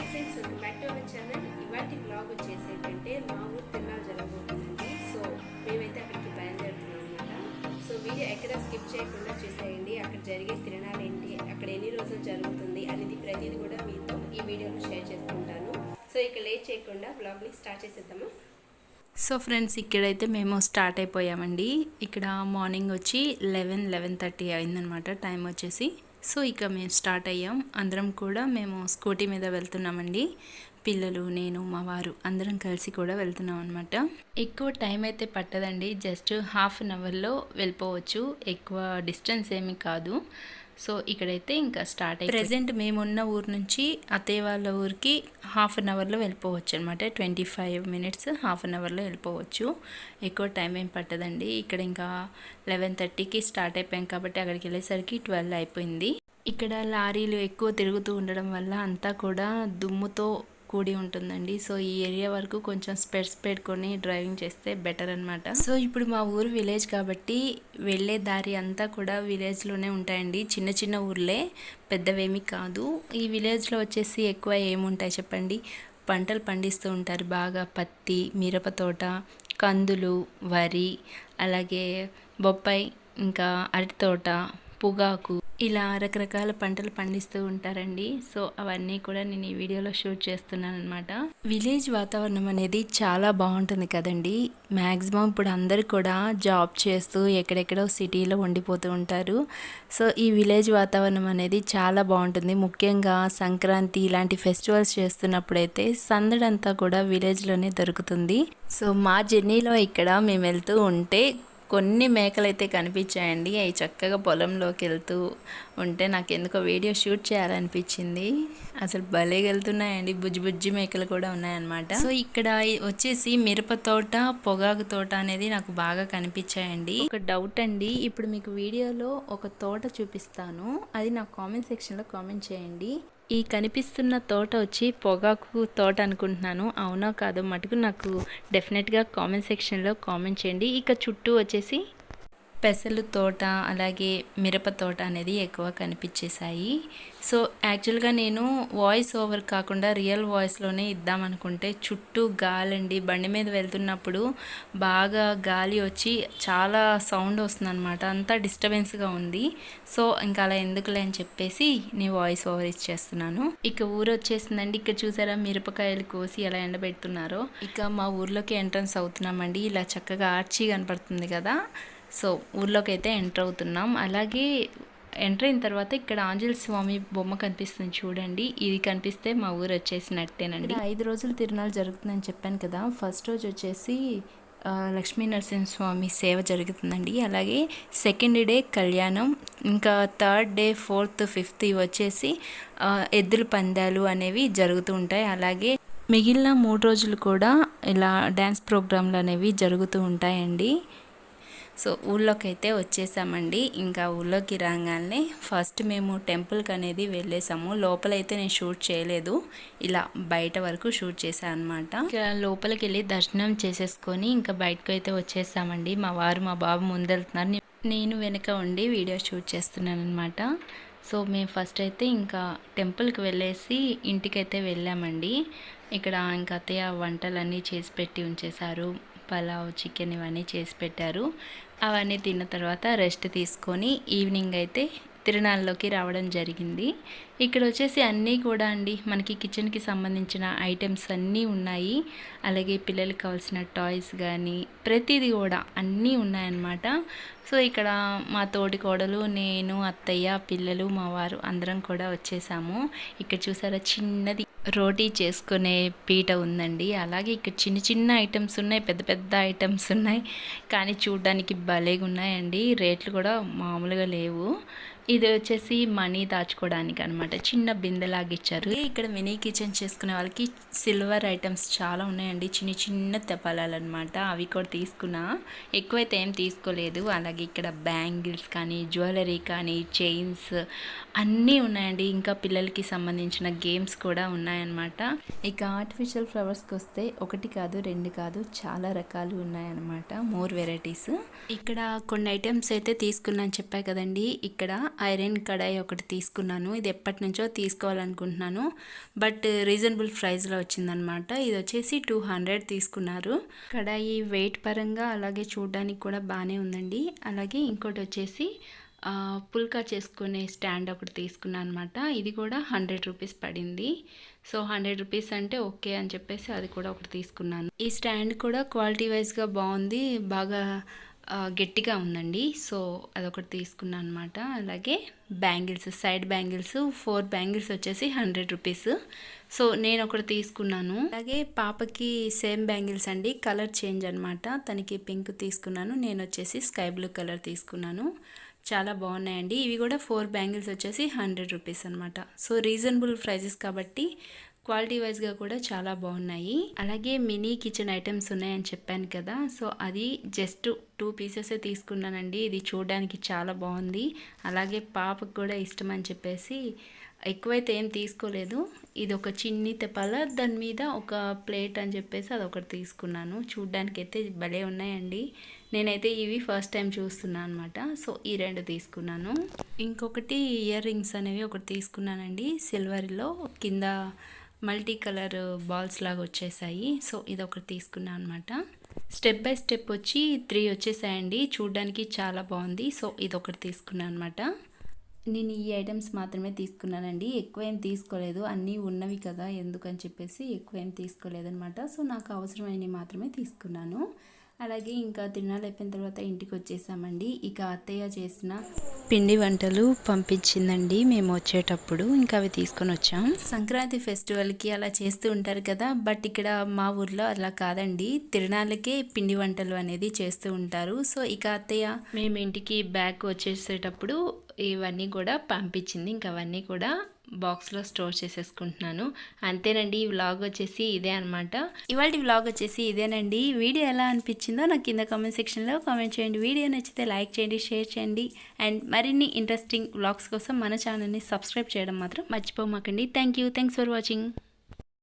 Hi friends welcome back to our channel ఇవాటి blog వచ్చేసి ఏంటంటే మా ఊరు తిరునాలు జరగబోతుందండి. సో మేమైతే అక్కడికి బయలుదేరుతున్నాం అనమాట సో వీడియో ఎక్కడ స్కిప్ చేయకుండా చూసేయండి. అక్కడ జరిగే తిరణాలు ఏంటి అక్కడ ఎన్ని రోజులు జరుగుతుంది అనేది ప్రతిదీ కూడా మీతో ఈ వీడియోలో షేర్ చేసుకుంటాను. సో ఇక లేట్ చేయకుండా బ్లాగ్ని స్టార్ట్ చేసేద్దాము? సో ఫ్రెండ్స్ ఇక్కడైతే మేము స్టార్ట్ అయిపోయామండి. ఇక్కడ మార్నింగ్ వచ్చి లెవెన్ లెవెన్ థర్టీ అయిందనమాట టైం వచ్చేసి సో ఇక మేము స్టార్ట్ అయ్యాం. అందరం కూడా మేము స్కూటీ మీద వెళ్తున్నామండి. పిల్లలు నేను మా వారు అందరం కలిసి కూడా వెళ్తున్నాం అనమాట ఎక్కువ టైం అయితే పట్టదండి. జస్ట్ హాఫ్ అన్ అవర్లో వెళ్ళిపోవచ్చు. ఎక్కువ డిస్టెన్స్ ఏమీ కాదు. సో ఇక్కడైతే ఇంకా స్టార్ట్ అయ్యి ప్రజెంట్ మేమున్న ఊరు నుంచి అత్తయ్య వాళ్ళ ఊరికి హాఫ్ అన్ అవర్లో వెళ్ళిపోవచ్చు అనమాట twenty five minutes half an అవర్లో వెళ్ళిపోవచ్చు. ఎక్కువ టైం ఏం పట్టదండి. ఇక్కడ ఇంకా లెవెన్ థర్టీకి స్టార్ట్ అయిపోయాం కాబట్టి అక్కడికి వెళ్ళేసరికి ట్వెల్వ్ అయిపోయింది. ఇక్కడ లారీలు ఎక్కువ తిరుగుతూ ఉండడం వల్ల అంతా కూడా దుమ్ముతో కూడి ఉంటుందండి. సో ఈ ఏరియా వరకు కొంచెం స్పెడ్స్ పెట్టుకొని డ్రైవింగ్ చేస్తే బెటర్ అనమాట సో ఇప్పుడు మా ఊరు విలేజ్ కాబట్టి వెళ్ళే దారి అంతా కూడా విలేజ్లోనే ఉంటాయండి. చిన్న చిన్న ఊర్లే పెద్దవేమీ కాదు. ఈ విలేజ్లో వచ్చేసి ఎక్కువ ఏముంటాయి చెప్పండి? పంటలు పండిస్తూ ఉంటారు. బాగా పత్తి మిరప తోట కందులు వరి అలాగే బొప్పాయి ఇంకా అరటి తోట పొగాకు ఇలా రకరకాల పంటలు పండిస్తూ ఉంటారండి. సో అవన్నీ కూడా నేను ఈ వీడియోలో షూట్ చేస్తున్నాను అనమాట విలేజ్ వాతావరణం అనేది చాలా బాగుంటుంది కదండి. మ్యాక్సిమం ఇప్పుడు అందరు కూడా జాబ్ చేస్తూ ఎక్కడెక్కడో సిటీలో ఉండిపోతూ ఉంటారు. సో ఈ విలేజ్ వాతావరణం అనేది చాలా బాగుంటుంది. ముఖ్యంగా సంక్రాంతి ఇలాంటి ఫెస్టివల్స్ చేస్తున్నప్పుడైతే సందడంతా కూడా విలేజ్లోనే దొరుకుతుంది. సో మా జర్నీలో ఇక్కడ మేము వెళ్తూ ఉంటే కొన్ని మేకలు అయితే కనిపించాయండి. అవి చక్కగా పొలంలోకి వెళ్తూ ఉంటే నాకు ఎందుకో వీడియో షూట్ చేయాలనిపించింది. అసలు భలే వెళ్తున్నాయండి. బుజ్జి బుజ్జి మేకలు కూడా ఉన్నాయన్నమాట. సో ఇక్కడ వచ్చేసి మిరప తోట పొగాకు తోట అనేది నాకు బాగా కనిపించాయండి. ఒక డౌట్ అండి. ఇప్పుడు మీకు వీడియోలో ఒక తోట చూపిస్తాను. అది నాకు కామెంట్ సెక్షన్లో కామెంట్ చేయండి. ఈ కనిపిస్తున్న తోట వచ్చి పొగాకు తోట అనుకుంటున్నాను. అవునో కాదో మటుకు నాకు డెఫినెట్గా కామెంట్ సెక్షన్లో కామెంట్ చేయండి. ఇక చుట్టూ వచ్చేసి పెసలు తోట అలాగే మిరప తోట అనేది ఎక్కువ కనిపించేశాయి. సో యాక్చువల్గా నేను వాయిస్ ఓవర్ కాకుండా రియల్ వాయిస్లోనే ఇద్దాం అనుకుంటే చుట్టూ గాలి అండి బండి మీద వెళ్తున్నప్పుడు బాగా గాలి వచ్చి చాలా సౌండ్ వస్తుందన్నమాట. అంతా డిస్టర్బెన్స్గా ఉంది. సో ఇంకా అలా ఎందుకులే అని చెప్పేసి నేను వాయిస్ ఓవర్ ఇచ్చేస్తున్నాను. ఇక ఊరు వచ్చేసిందండి. ఇక్కడ చూసారా మిరపకాయలు కోసి ఎలా ఎండబెడుతున్నారో. ఇక మా ఊర్లోకి ఎంట్రన్స్ అవుతున్నామండి. ఇలా చక్కగా ఆర్చి కనపడుతుంది కదా. సో ఊర్లోకి అయితే ఎంటర్ అవుతున్నాం. అలాగే ఎంటర్ అయిన తర్వాత ఇక్కడ ఆంజనేయ స్వామి బొమ్మ కనిపిస్తుంది చూడండి. ఇది కనిపిస్తే మా ఊరు వచ్చేసినట్టేనండి ఐదు రోజులు తిరునాళ్ళు జరుగుతుందని చెప్పాను కదా. ఫస్ట్ రోజు వచ్చేసి లక్ష్మీ నరసింహస్వామి సేవ జరుగుతుందండి. అలాగే సెకండ్ డే కళ్యాణం ఇంకా థర్డ్ డే ఫోర్త్ ఫిఫ్త్ ఇవి వచ్చేసి ఎద్దుల పందాలు అనేవి జరుగుతూ ఉంటాయి. అలాగే మిగిలిన మూడు రోజులు కూడా ఇలా డ్యాన్స్ ప్రోగ్రాంలు అనేవి జరుగుతూ ఉంటాయండి. సో ఊళ్ళోకి అయితే వచ్చేసామండి. ఇంకా ఊళ్ళోకి రాగానే ఫస్ట్ మేము టెంపుల్కి అనేది వెళ్ళేసాము. లోపలైతే నేను షూట్ చేయలేదు. ఇలా బయట వరకు షూట్ చేశాను అనమాట ఇంకా లోపలికి వెళ్ళి దర్శనం చేసేసుకొని ఇంకా బయటకు అయితే వచ్చేసామండి. మా వారు మా బాబు ముందెళ్తున్నారు. నేను వెనక ఉండి వీడియో షూట్ చేస్తున్నాను అనమాట సో మేము ఫస్ట్ అయితే ఇంకా టెంపుల్కి వెళ్ళేసి ఇంటికైతే వెళ్ళామండి. ఇక్కడ ఇంకా అత్తయ్య వంటలన్నీ చేసి పెట్టి ఉంచేశారు. పలావ్ చికెన్ ఇవన్నీ చేసి పెట్టారు. అవన్నీ తిన్న తర్వాత రెస్ట్ తీసుకొని ఈవినింగ్ అయితే తిరునాళ్ళలోకి రావడం జరిగింది. ఇక్కడ వచ్చేసి అన్నీ కూడా అండి మనకి కిచెన్కి సంబంధించిన ఐటమ్స్ అన్నీ ఉన్నాయి. అలాగే పిల్లలకి కావాల్సిన టాయ్స్ కానీ ప్రతిదీ కూడా అన్నీ ఉన్నాయన్నమాట. సో ఇక్కడ మా తోటి కోడలు నేను అత్తయ్య పిల్లలు మా వారు అందరం కూడా వచ్చేసాము. ఇక్కడ చూసారా చిన్నది రోటీ చేసుకునే పీట ఉందండి. అలాగే ఇక్కడ చిన్న చిన్న ఐటమ్స్ ఉన్నాయి పెద్ద పెద్ద ఐటమ్స్ ఉన్నాయి. కానీ చూడడానికి భలేగా ఉన్నాయండి రేట్లు కూడా మామూలుగా లేవు. ఇది వచ్చేసి మనీ దాచుకోవడానికి అనమాట చిన్న బిందెలాగా ఇచ్చారు. ఇక్కడ మినీ కిచెన్ చేసుకునే వాళ్ళకి సిల్వర్ ఐటమ్స్ చాలా ఉన్నాయండి. చిన్న చిన్న తెపాలాలు అనమాట అవి కూడా తీసుకున్నా. ఎక్కువైతే ఏం తీసుకోలేదు. అలాగే ఇక్కడ బ్యాంగిల్స్ కానీ జ్యువెలరీ కానీ చైన్స్ అన్నీ ఉన్నాయండి. ఇంకా పిల్లలకి సంబంధించిన గేమ్స్ కూడా ఉన్నాయన్నమాట ఇక ఆర్టిఫిషియల్ ఫ్లవర్స్కి వస్తే ఒకటి కాదు రెండు కాదు చాలా రకాలు ఉన్నాయన్నమాట మోర్ వెరైటీస్. ఇక్కడ కొన్ని ఐటమ్స్ అయితే తీసుకున్నాను చెప్పా కదండి. ఇక్కడ ఐరన్ కడాయి ఒకటి తీసుకున్నాను. ఇది ఎప్పటి నుంచో తీసుకోవాలనుకుంటున్నాను. బట్ రీజనబుల్ ప్రైస్లో వచ్చిందనమాట. ఇది వచ్చేసి టూ హండ్రెడ్ తీసుకున్నారు. కడాయి వెయిట్ పరంగా అలాగే చూడడానికి కూడా బాగానే ఉందండి. అలాగే ఇంకోటి వచ్చేసి పుల్కా చేసుకునే స్టాండ్ ఒకటి తీసుకున్నాను అనమాట ఇది కూడా హండ్రెడ్ రూపీస్ పడింది. సో హండ్రెడ్ రూపీస్ అంటే ఓకే అని చెప్పేసి అది కూడా ఒకటి తీసుకున్నాను. ఈ స్టాండ్ కూడా క్వాలిటీ వైజ్గా బాగుంది. బాగా గట్టిగా ఉందండి. సో అదొకటి తీసుకున్నాను అనమాట అలాగే bangles side bangles four bangles వచ్చేసి హండ్రెడ్ రూపీస్. సో నేను ఒకటి తీసుకున్నాను. అలాగే పాపకి సేమ్ బ్యాంగిల్స్ అండి. కలర్ చేంజ్ అనమాట. తనకి పింక్ తీసుకున్నాను. నేను వచ్చేసి స్కై బ్లూ కలర్ తీసుకున్నాను. చాలా బాగున్నాయండి. ఇవి కూడా ఫోర్ బ్యాంగిల్స్ వచ్చేసి హండ్రెడ్ రూపీస్ అనమాట. సో రీజనబుల్ ప్రైజెస్ కాబట్టి క్వాలిటీ వైజ్గా కూడా చాలా బాగున్నాయి. అలాగే మినీ కిచెన్ ఐటమ్స్ ఉన్నాయని చెప్పాను కదా. సో అది జస్ట్ టూ పీసెస్ తీసుకున్నానండి. ఇది చూడడానికి చాలా బాగుంది. అలాగే పాపకు కూడా ఇష్టం అని చెప్పేసి ఎక్కువైతే ఏం తీసుకోలేదు. ఇది ఒక చిన్ని తెపాల దాని మీద ఒక ప్లేట్ అని చెప్పేసి అది ఒకటి తీసుకున్నాను. చూడ్డానికి అయితే భలే ఉన్నాయండి. నేనైతే ఇవి ఫస్ట్ టైం చూస్తున్నాను అనమాట సో ఈ రెండు తీసుకున్నాను. ఇంకొకటి ఇయర్ రింగ్స్ అనేవి ఒకటి తీసుకున్నానండి. సిల్వర్లో కింద మల్టీ కలర్ బాల్స్ లాగా వచ్చేసాయి. సో ఇది ఒకటి తీసుకున్నాను అనమాట స్టెప్ బై స్టెప్ వచ్చి త్రీ వచ్చేసాయండి. చూడ్డానికి చాలా బాగుంది. సో ఇది ఒకటి తీసుకున్నాను అనమాట నేను ఈ ఐటమ్స్ మాత్రమే తీసుకున్నానండి. ఎక్కువ ఏం తీసుకోలేదు. అన్నీ ఉన్నవి కదా ఎందుకని చెప్పేసి ఎక్కువ ఏం తీసుకోలేదనమాట సో నాకు అవసరమైనవి మాత్రమే తీసుకున్నాను. అలాగే ఇంకా తిరునాళ్ళు అయిపోయిన తర్వాత ఇంటికి వచ్చేసామండి. ఇక అత్తయ్య చేసిన పిండి వంటలు పంపించిందండి. మేము వచ్చేటప్పుడు ఇంకా అవి తీసుకొని వచ్చాం. సంక్రాంతి ఫెస్టివల్కి అలా చేస్తూ ఉంటారు కదా బట్ ఇక్కడ మా ఊర్లో అలా కాదండి. తిరునాళ్ళకే పిండి వంటలు అనేది చేస్తూ ఉంటారు. సో ఇక అత్తయ్య మేము ఇంటికి బ్యాక్ వచ్చేసేటప్పుడు ఇవన్నీ కూడా పంపించింది. ఇంకా అవన్నీ కూడా బాక్స్లో స్టోర్ చేసేసుకుంటున్నాను. అంతేనండి ఈ వ్లాగ్ వచ్చేసి ఇదే అనమాట ఇవాళ వ్లాగ్ వచ్చేసి ఇదేనండి. వీడియో ఎలా అనిపించిందో నాకు కింద కామెంట్ సెక్షన్లో కామెంట్ చేయండి. వీడియో నచ్చితే లైక్ చేయండి షేర్ చేయండి. అండ్ మరిన్ని ఇంట్రెస్టింగ్ వ్లాగ్స్ కోసం మన ఛానల్ని సబ్స్క్రైబ్ చేయడం మాత్రం మర్చిపోమాకండి. Thank you. Thanks for watching.